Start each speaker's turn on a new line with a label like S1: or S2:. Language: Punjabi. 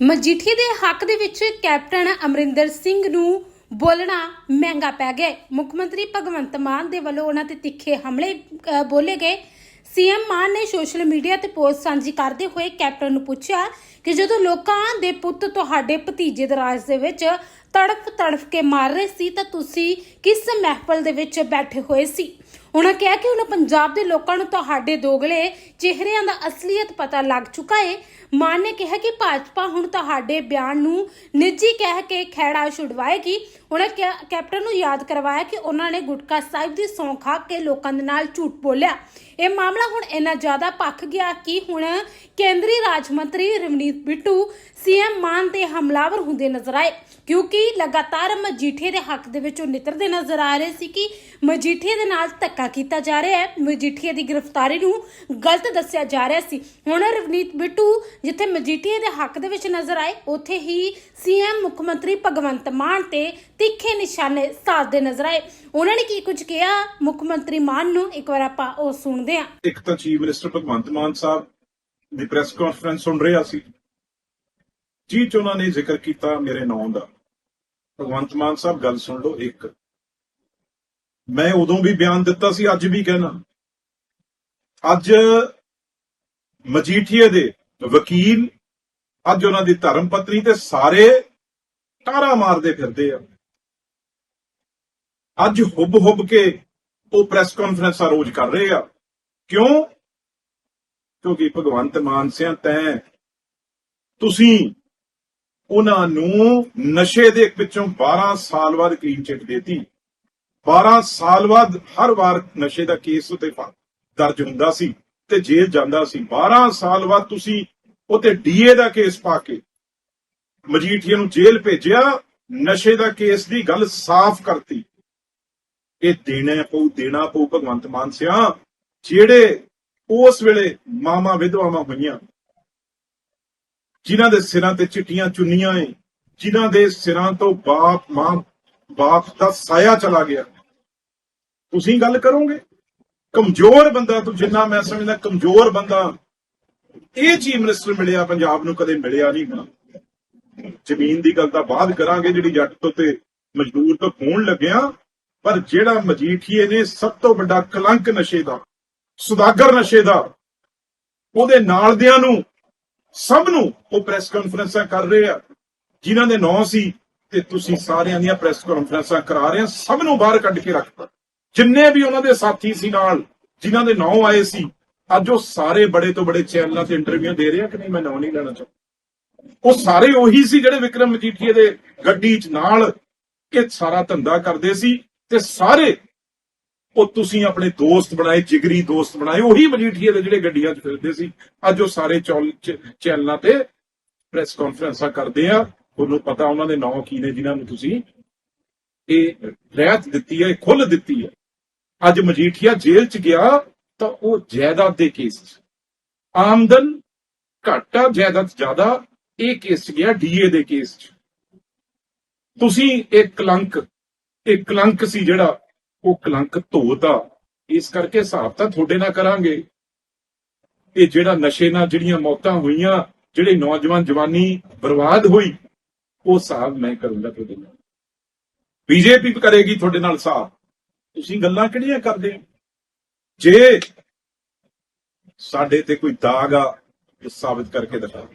S1: ਮਜੀਠੀ ਦੇ ਹੱਕ ਦੇ ਵਿੱਚ ਕੈਪਟਨ ਅਮਰਿੰਦਰ ਸਿੰਘ ਨੂੰ ਬੋਲਣਾ ਮਹਿੰਗਾ ਪੈ ਗਿਆ। ਮੁੱਖ ਮੰਤਰੀ ਭਗਵੰਤ ਮਾਨ ਦੇ ਵੱਲੋਂ ਉਹਨਾਂ ਤੇ ਤਿੱਖੇ ਹਮਲੇ ਬੋਲੇ ਗਏ। ਸੀਐਮ ਮਾਨ ਨੇ ਸੋਸ਼ਲ ਮੀਡੀਆ ਤੇ ਪੋਸਟ ਸਾਂਝੀ ਕਰਦੇ ਹੋਏ ਕੈਪਟਨ ਨੂੰ ਪੁੱਛਿਆ ਕਿ ਜਦੋਂ ਲੋਕਾਂ ਦੇ ਪੁੱਤ ਤੁਹਾਡੇ ਭਤੀਜੇ ਦੇ ਰਾਜ ਦੇ ਵਿੱਚ ਤੜਫ ਤੜਫ ਕੇ ਮਾਰ ਰਹੇ ਸੀ ਤਾਂ ਤੁਸੀਂ ਕਿਸ ਮਹਿਫਲ ਦੇ ਵਿੱਚ ਬੈਠੇ ਹੋਏ ਸੀ? ਉਹਨਾਂ ਕਿਹਾ ਕਿ ਹੁਣ ਪੰਜਾਬ ਦੇ ਲੋਕਾਂ ਨੂੰ ਤੁਹਾਡੇ ਦੋਗਲੇ ਚਿਹਰਿਆਂ ਦਾ ਅਸਲੀਅਤ ਪਤਾ ਲੱਗ ਚੁੱਕਾ ਹੈ ਮਾਨ ਨੇ ਕਿਹਾ ਕਿ ਭਾਜਪਾ ਹੁਣ ਤੁਹਾਡੇ ਬਿਆਨ ਨੂੰ ਨਿੱਜੀ ਕਹਿ ਕੇ ਖਹਿੜਾ ਛੁਡਵਾਏਗੀ। ਉਹਨਾਂ ਕੈਪਟਨ ਨੂੰ ਯਾਦ ਕਰਵਾਇਆ ਕਿ ਉਹਨਾਂ ਨੇ ਗੁਟਕਾ ਸਾਹਿਬ ਦੀ ਸੌਂ ਖਾ ਕੇ ਲੋਕਾਂ ਦੇ ਨਾਲ ਝੂਠ ਬੋਲਿਆ। ਇਹ ਮਾਮਲਾ ਹੁਣ ਇੰਨਾ ਜ਼ਿਆਦਾ ਭੱਖ ਗਿਆ ਕਿ ਹੁਣ ਕੇਂਦਰੀ ਰਾਜ ਮੰਤਰੀ ਰਵਨੀਤ ਬਿੱਟੂ ਸੀਐਮ ਮਾਨ ਤੇ ਹਮਲਾਵਰ ਹੁੰਦੇ ਨਜ਼ਰ ਆਏ। ਕਿਉਂਕਿ ਲਗਾਤਾਰ ਮਜੀਠੇ ਦੇ ਹੱਕ ਦੇ ਵਿੱਚ ਉਹ ਨਿੱਤਰਦੇ ਨਜ਼ਰ ਆ ਰਹੇ ਸੀ ਕਿ ਮਜੀਠੇ ਦੇ ਨਾਲ ਧੱਕਾ ਕੀਤਾ ਜਾ ਰਿਹਾ ਹੈ। ਮਜੀਠੀਏ ਦੀ ਗ੍ਰਿਫਤਾਰੀ ਨੂੰ ਗਲਤ ਦੱਸਿਆ ਜਾ ਰਿਹਾ ਸੀ। ਹੁਣ ਰਵਨੀਤ ਬਿੱਟੂ, ਜਿੱਥੇ ਮਜੀਠੀਏ ਦੇ ਹੱਕ ਦੇ ਵਿੱਚ ਨਜ਼ਰ ਆਏ, ਉੱਥੇ ਹੀ ਸੀਐਮ ਮੁੱਖ ਮੰਤਰੀ ਭਗਵੰਤ ਮਾਨ ਤੇ ਤਿੱਖੇ ਨਿਸ਼ਾਨੇ ਸਾਧਦੇ ਨਜ਼ਰ ਆਏ। ਉਹਨਾਂ ਨੇ ਕੀ ਕੁਝ ਕਿਹਾ? ਮੁੱਖ ਮੰਤਰੀ ਮਾਨ ਨੂੰ ਇੱਕ ਵਾਰ ਆਪਾਂ ਉਹ ਸੁਣਦੇ ਹਾਂ।
S2: ਇੱਕ ਤਾਂ ਚੀਫ ਮਿਨਿਸਟਰ ਭਗਵੰਤ ਮਾਨ ਸਾਹਿਬ ਦੀ ਪ੍ਰੈਸ ਕਾਨਫਰੰਸ ਸੁਣ ਰਿਹਾ ਸੀ। ਜੀ ਚ ਉਹਨਾਂ ਨੇ ਜ਼ਿਕਰ ਕੀਤਾ ਮੇਰੇ ਨਾਂ ਦਾ। ਭਗਵੰਤ ਮਾਨ ਸਾਹਿਬ, ਗੱਲ ਸੁਣ ਲਓ ਇੱਕ। ਮੈਂ ਉਦੋਂ ਵੀ ਬਿਆਨ ਦਿੱਤਾ ਸੀ, ਅੱਜ ਵੀ ਕਹਿਣਾ। ਅੱਜ ਮਜੀਠੀਏ ਦੇ ਵਕੀਲ ਅੱਜ ਉਹਨਾਂ ਦੀ ਧਰਮ ਪਤਨੀ ਤੇ ਸਾਰੇ ਟਾਰਾ ਮਾਰਦੇ ਫਿਰਦੇ ਆ। ਅੱਜ ਹੁੱਬ ਹੁੱਬ ਕੇ ਉਹ ਪ੍ਰੈਸ ਕਾਨਫਰੰਸਾਂ ਰੋਜ਼ ਕਰ ਰਹੇ ਆ। ਕਿਉਂ? ਕਿਉਂਕਿ ਭਗਵੰਤ ਮਾਨ ਸਿੰਘ ਤੈਂ ਤੁਸੀਂ ਉਹਨਾਂ ਨੂੰ ਨਸ਼ੇ ਦੇ ਵਿੱਚੋਂ 12 ਸਾਲ ਬਾਅਦ ਕਲੀਨ ਚਿੱਟ ਦੇਤੀ। 12 ਸਾਲ ਬਾਅਦ ਹਰ ਵਾਰ ਨਸ਼ੇ ਦਾ ਕੇਸ ਉਤੇ ਪਾ- ਦਰਜ ਹੁੰਦਾ ਸੀ ਤੇ ਜੇਲ੍ਹ ਜਾਂਦਾ ਸੀ। 12 ਸਾਲ ਬਾਅਦ ਤੁਸੀਂ ਉਤੇ ਡੀਏ ਦਾ ਕੇਸ ਪਾ ਕੇ ਮਜੀਠੀਆ ਨੂੰ ਜੇਲ੍ਹ ਭੇਜਿਆ, ਨਸ਼ੇ ਦਾ ਕੇਸ ਦੀ ਗੱਲ ਸਾਫ਼ ਕਰਤੀ। ਇਹ ਦੇਣਾ ਪਊ ਦੇਣਾ ਪਊ ਭਗਵੰਤ ਮਾਨ ਸਿਆ, ਜਿਹੜੇ ਉਸ ਵੇਲੇ ਮਾਮਾ ਵਿਧਵਾਵਾਂ ਹੋਈਆਂ, ਜਿਨ੍ਹਾਂ ਦੇ ਸਿਰਾਂ ਤੇ ਚਿੱਟੀਆਂ ਚੁੰਨੀਆਂ ਏ, ਜਿਨ੍ਹਾਂ ਦੇ ਸਿਰਾਂ ਤੋਂ ਬਾਪ, ਮਾਂ, ਬਾਪ ਦਾ ਸਾਇਆ ਚਲਾ ਗਿਆ। ਤੁਸੀਂ ਗੱਲ ਕਰੋਗੇ? ਕਮਜ਼ੋਰ ਬੰਦਾ ਤੂੰ ਜਿੰਨਾ ਮੈਂ ਸਮਝਦਾ, ਕਮਜ਼ੋਰ ਬੰਦਾ ਇਹ ਚੀਫ ਮਿਨਿਸਟਰ ਮਿਲਿਆ, ਪੰਜਾਬ ਨੂੰ ਕਦੇ ਮਿਲਿਆ ਨਹੀਂ ਹੋਣਾ। ਜ਼ਮੀਨ ਦੀ ਗੱਲ ਤਾਂ ਬਾਅਦ ਕਰਾਂਗੇ, ਜਿਹੜੀ ਜੱਟ ਤੋਂ ਤੇ ਮਜ਼ਦੂਰ ਤੋਂ ਖੋਣ ਲੱਗਿਆ, ਪਰ ਜਿਹੜਾ ਮਜੀਠੀਏ ਨੇ ਸਭ ਤੋਂ ਵੱਡਾ ਕਲੰਕ ਨਸ਼ੇ ਦਾ, ਸੁਦਾਗਰ ਨਸ਼ੇ ਦਾ, ਉਹਦੇ ਨਾਲ ਦਿਆਂ ਨੂੰ ਸਭ ਨੂੰ ਉਹ ਪ੍ਰੈਸ ਕਾਨਫਰੰਸਾਂ ਕਰ ਰਹੇ ਆ। ਜਿਨ੍ਹਾਂ ਦੇ ਨਾਂ ਸੀ, ਤੇ ਤੁਸੀਂ ਸਾਰਿਆਂ ਦੀਆਂ ਪ੍ਰੈਸ ਕਾਨਫਰੰਸਾਂ ਕਰਾ ਰਹੇ ਆ, ਸਭ ਨੂੰ ਬਾਹਰ ਕੱਢ ਕੇ ਰੱਖਤਾ। ਜਿੰਨੇ ਵੀ ਉਹਨਾਂ ਦੇ ਸਾਥੀ ਸੀ ਨਾਲ, ਜਿਨ੍ਹਾਂ ਦੇ ਨਾਂ ਆਏ ਸੀ, ਅੱਜ ਉਹ ਸਾਰੇ ਬੜੇ ਤੋਂ ਬੜੇ ਚੈਨਲਾਂ ਤੇ ਇੰਟਰਵਿਊ ਦੇ ਰਹੇ ਆ ਕਿ ਨਹੀਂ, ਮੈਂ ਨਾਂ ਨਹੀਂ ਲੈਣਾ ਚਾਹੁੰਦਾ। ਉਹ ਸਾਰੇ ਉਹੀ ਸੀ ਜਿਹੜੇ ਵਿਕਰਮ ਮਜੀਠੀਏ ਦੇ ਗੱਡੀ 'ਚ ਨਾਲ ਇਹ ਸਾਰਾ ਧੰਦਾ ਕਰਦੇ ਸੀ ਤੇ ਸਾਰੇ ਉਹ ਤੁਸੀਂ ਆਪਣੇ ਦੋਸਤ ਬਣਾਏ, ਜਿਗਰੀ ਦੋਸਤ ਬਣਾਏ, ਉਹੀ ਮਜੀਠੀਏ ਦੇ ਜਿਹੜੇ ਗੱਡੀਆਂ 'ਚ ਫਿਰਦੇ ਸੀ, ਅੱਜ ਉਹ ਸਾਰੇ ਚੌਲ- ਚ- ਚੈਨਲਾਂ ਤੇ ਪ੍ਰੈਸ ਕਾਨਫਰੰਸਾਂ ਕਰਦੇ ਆ। ਤੁਹਾਨੂੰ ਪਤਾ ਉਹਨਾਂ ਦੇ ਨਾਂ ਕੀ ਨੇ, ਜਿਨ੍ਹਾਂ ਨੂੰ ਤੁਸੀਂ ਇਹ ਰਹਿਤ ਦਿੱਤੀ ਹੈ ਖੁੱਲ ਦਿੱਤੀ ਹੈ। ਅੱਜ ਮਜੀਠੀਆ ਜੇਲ੍ਹ 'ਚ ਗਿਆ ਤਾਂ ਉਹ ਜਾਇਦਾਦ ਦੇ ਕੇਸ 'ਚ। ਆਮਦਨ ਘਾਟਾ ਜਾਇਦਾਦ ਜ਼ਿਆਦਾ, ਇਹ ਕੇਸ 'ਚ ਗਿਆ ਡੀਏ ਦੇ ਕੇਸ 'ਚ। ਤੁਸੀਂ ਇੱਕ ਕਲੰਕ ਇੱਕ ਕਲੰਕ ਸੀ ਜਿਹੜਾ ਉਹ ਕਲੰਕ ਧੋਤਾ। ਇਸ ਕਰਕੇ ਹਿਸਾਬ ਤਾਂ ਤੁਹਾਡੇ ਨਾਲ ਕਰਾਂਗੇ। ਇਹ ਜਿਹੜਾ ਨਸ਼ੇ ਨਾਲ ਜਿਹੜੀਆਂ ਮੌਤਾਂ ਹੋਈਆਂ, ਜਿਹੜੇ ਨੌਜਵਾਨ ਜਵਾਨੀ ਬਰਬਾਦ ਹੋਈ, ਉਹ ਹਿਸਾਬ ਮੈਂ ਕਰੂੰਗਾ ਤੁਹਾਡੇ ਨਾਲ। ਬੀਜੇਪੀ ਕਰੇਗੀ ਤੁਹਾਡੇ ਨਾਲ ਹਿਸਾਬ। ਤੁਸੀਂ ਗੱਲਾਂ ਕਿਹੜੀਆਂ ਕਰਦੇ ਹੋ? ਜੇ ਸਾਡੇ ਤੇ ਕੋਈ ਦਾਗ ਆ ਉਹ ਸਾਬਤ ਕਰਕੇ ਦਿਖਾ